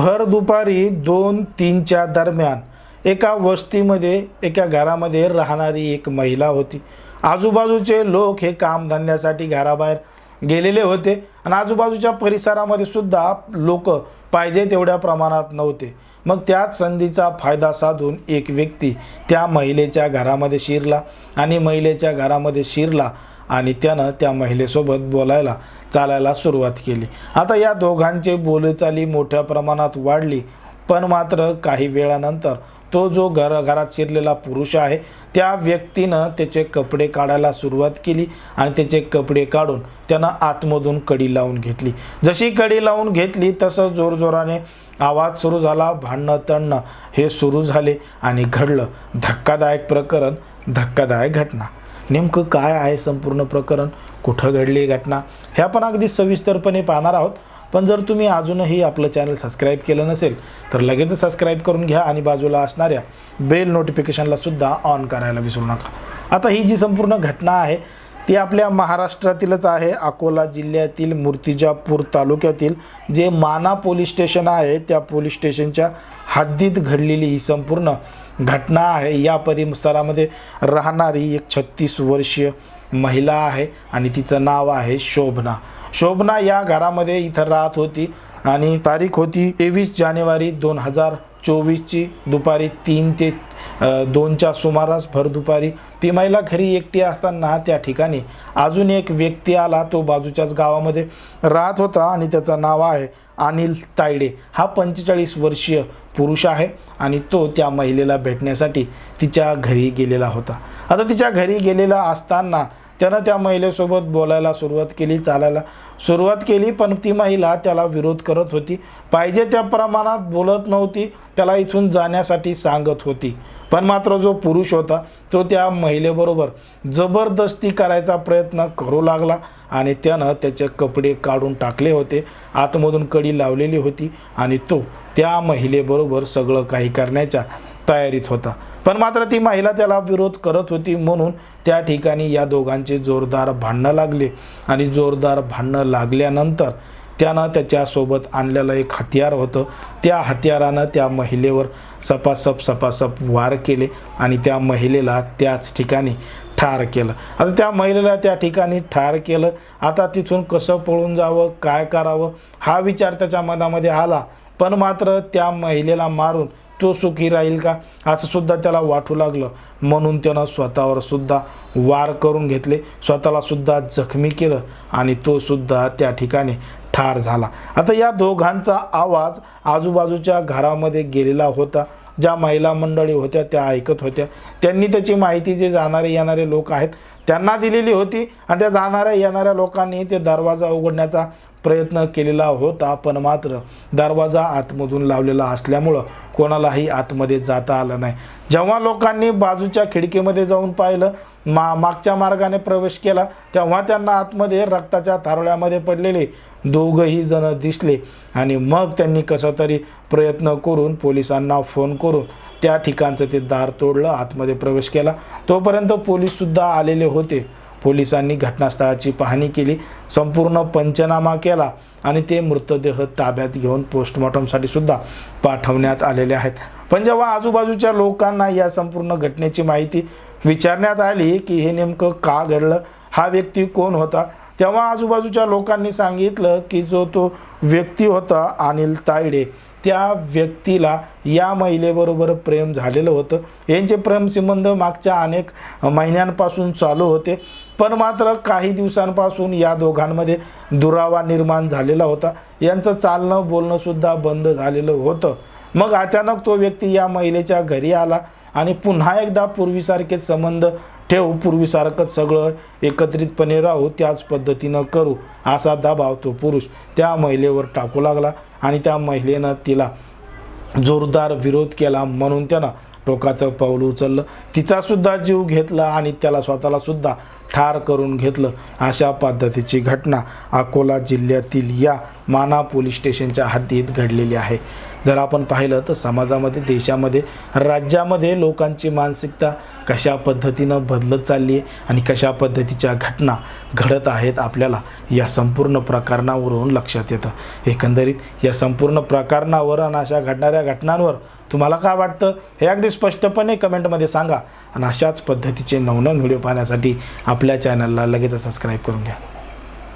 दुपारी दोन तीनच्या दरम्यान एका वस्तीमध्ये एका घरामध्ये राहणारी एक महिला होती. आजूबाजूचे लोक हे कामधंद्यासाठी घराबाहेर गेलेले होते आणि आजूबाजूच्या परिसरामध्ये सुद्धा लोक पाहिजे तेवढ्या प्रमाणात नव्हते. मग त्याच संधीचा फायदा साधून एक व्यक्ती त्या महिलेच्या घरामध्ये शिरला आणि महिलेच्या घरामध्ये शिरला आणि त्यानं त्या महिलेसोबत बोलायला चालायला सुरुवात केली. आता या दोघांचे बोलचाली मोठ्या प्रमाणात वाढली पण मात्र काही वेळानंतर तो जो घर घरात शिरलेला पुरुष आहे त्या व्यक्तीनं त्याचे कपडे काढायला सुरुवात केली आणि त्याचे कपडे काढून त्यानं आतमधून कडी लावून घेतली. जशी कडी लावून घेतली तसं जोरजोराने आवाज सुरू झाला भांडणं तणणं हे सुरू झाले आणि घडलं धक्कादायक प्रकरण धक्कादायक घटना. नेमकं काय आहे संपूर्ण प्रकरण? कुठं घडली घटना ह्या पण अगदी सविस्तरपणे पाहणार आहोत. पण जर तुम्ही अजूनही आपलं चॅनल सबस्क्राईब केलं नसेल तर लगेच सबस्क्राईब करून घ्या आणि बाजूला असणाऱ्या बेल नोटिफिकेशनला सुद्धा ऑन करायला विसरू नका. आता ही जी संपूर्ण घटना आहे ती आपल्या महाराष्ट्रातीलच आहे. अकोला जिल्ह्यातील मूर्तिजापूर तालुक्यातील जे माना पोलीस स्टेशन आहे त्या पोलीस स्टेशनच्या हद्दीत घडलेली ही संपूर्ण घटना आहे. या परिसरामध्ये राहणारी एक छत्तीस वर्षीय महिला आहे आणि तिचं नाव आहे शोभना. शोभना या घरामध्ये इथं राहत होती आणि तारीख होती तेवीस जानेवारी दोन हजार चोवीसची दुपारी तीन ते दोनच्या सुमारास भर दुपारी ती महिला घरी एकटी असताना त्या ठिकाणी अजून एक व्यक्ती आला. तो बाजूच्याच गावामध्ये राहत होता आणि त्याचं नाव आहे अनिल तायडे. हा पंचेचाळीस वर्षीय पुरुष आहे आणि तो त्या महिलेला भेटण्यासाठी तिच्या घरी गेलेला होता. आता तिच्या घरी गेलेला असताना त्यानं त्या महिलेसोबत बोलायला सुरुवात केली चालायला सुरुवात केली पण ती महिला त्याला विरोध करत होती. पाहिजे त्या प्रमाणात बोलत नव्हती त्याला इथून जाण्यासाठी सांगत होती. पण मात्र जो पुरुष होता तो त्या महिलेबरोबर जबरदस्ती करायचा प्रयत्न करू लागला आणि त्यानं त्याचे कपडे काढून टाकले होते आतमधून कडी लावलेली होती आणि तो त्या महिलेबरोबर सगळं काही करण्याच्या तयारीत होता. पण मात्र ती महिला त्याला विरोध करत होती म्हणून त्या ठिकाणी या दोघांचे जोरदार भांडणं लागले. आणि जोरदार भांडणं लागल्यानंतर त्यानं त्याच्यासोबत आणलेलं एक हत्यार होतं. त्या हत्यारानं त्या महिलेवर सपासप सपासप वार केले आणि त्या महिलेला त्याच ठिकाणी ठार केलं. आता त्या महिलेला त्या ठिकाणी ठार केलं. आता तिथून कसं पळून जावं काय करावं हा विचार त्याच्या मनामध्ये आला. पण मात्र त्या महिलेला मारून तो सुखी राहील का? असं सुद्धा त्याला वाटू लागलं. म्हणून त्यानं स्वतःवर सुद्धा वार करून घेतले. स्वतःला सुद्धा जखमी केलं आणि तो सुद्धा त्या ठिकाणी ठार झाला. आता या दोघांचा आवाज आजूबाजूच्या घरामध्ये गेलेला होता. ज्या महिला मंडळी होत्या त्या ऐकत होत्या. त्यांनी त्याची माहिती जे जाणारे येणारे लोक आहेत त्यांना दिलेली होती आणि त्या जाणाऱ्या येणाऱ्या लोकांनी ते दरवाजा उघडण्याचा प्रयत्न केलेला होता पण मात्र दरवाजा आतमधून लावलेला असल्यामुळं कोणालाही आतमध्ये जाता आलं नाही. जेव्हा लोकांनी बाजूच्या खिडकीमध्ये जाऊन पाहिलं मा मागच्या मार्गाने प्रवेश केला तेव्हा त्यांना आतमध्ये रक्ताच्या थारोळ्यामध्ये पडलेले दोघंही जण दिसले आणि मग त्यांनी कसं तरी प्रयत्न करून पोलिसांना फोन करून त्या ठिकाणचं ते दार तोडलं आतमध्ये प्रवेश केला. तोपर्यंत पोलीससुद्धा आलेले होते. होते. पोलिसांनी घटनास्थळाची पाहणी केली. संपूर्ण पंचनामा केला आणि ते मृतदेह ताब्यात घेऊन पोस्टमॉर्टमसाठी सुद्धा पाठवण्यात आलेले आहेत. पण जेव्हा आजूबाजूच्या लोकांना या संपूर्ण घटनेची माहिती विचारण्यात आली की हे नेमकं का घडलं हा व्यक्ती कोण होता तेव्हा आजूबाजूच्या लोकांनी सांगितलं की जो तो व्यक्ती होता अनिल तायडे. त्या व्यक्तीला या महिलेबरोबर प्रेम झालेलं होतं. यांचे प्रेमसंबंध मागच्या अनेक महिन्यांपासून चालू होते. पण मात्र काही दिवसांपासून या दोघांमध्ये दुरावा निर्माण झालेला होता. यांचं चालणं बोलणंसुद्धा बंद झालेलं होतं. मग अचानक तो व्यक्ती या महिलेच्या घरी आला आणि पुन्हा एकदा पूर्वीसारखेच संबंध ठेवू पूर्वीसारखंच सगळं एकत्रितपणे राहू त्याच पद्धतीनं करू असा दबाव तो पुरुष त्या महिलेवर टाकू लागला. आणि त्या महिलेनं तिला जोरदार विरोध केला म्हणून त्यानं टोकाचं पाऊल उचललं. तिचासुद्धा जीव घेतला आणि त्याला स्वतःलासुद्धा ठार करून घेतलं. अशा पद्धतीची घटना अकोला जिल्ह्यातील या माना पोलीस स्टेशनच्या हद्दीत घडलेली आहे. जर आपण पाहिलं तर समाजामध्ये देशामध्ये राज्यामध्ये लोकांची मानसिकता कशा पद्धतीनं बदलत चालली आहे आणि कशा पद्धतीच्या घटना घडत आहेत आपल्याला या संपूर्ण प्रकरणावरून लक्षात येतं. एकंदरीत या संपूर्ण प्रकरणावर आणि अशा घडणाऱ्या घटनांवर तुम्हाला काय वाटतं हे अगदी स्पष्टपणे कमेंटमध्ये सांगा. आणि अशाच पद्धतीचे नवनवीन व्हिडिओ पाहण्यासाठी आप आपल्या चॅनलला लगेच सबस्क्राईब करून घ्या.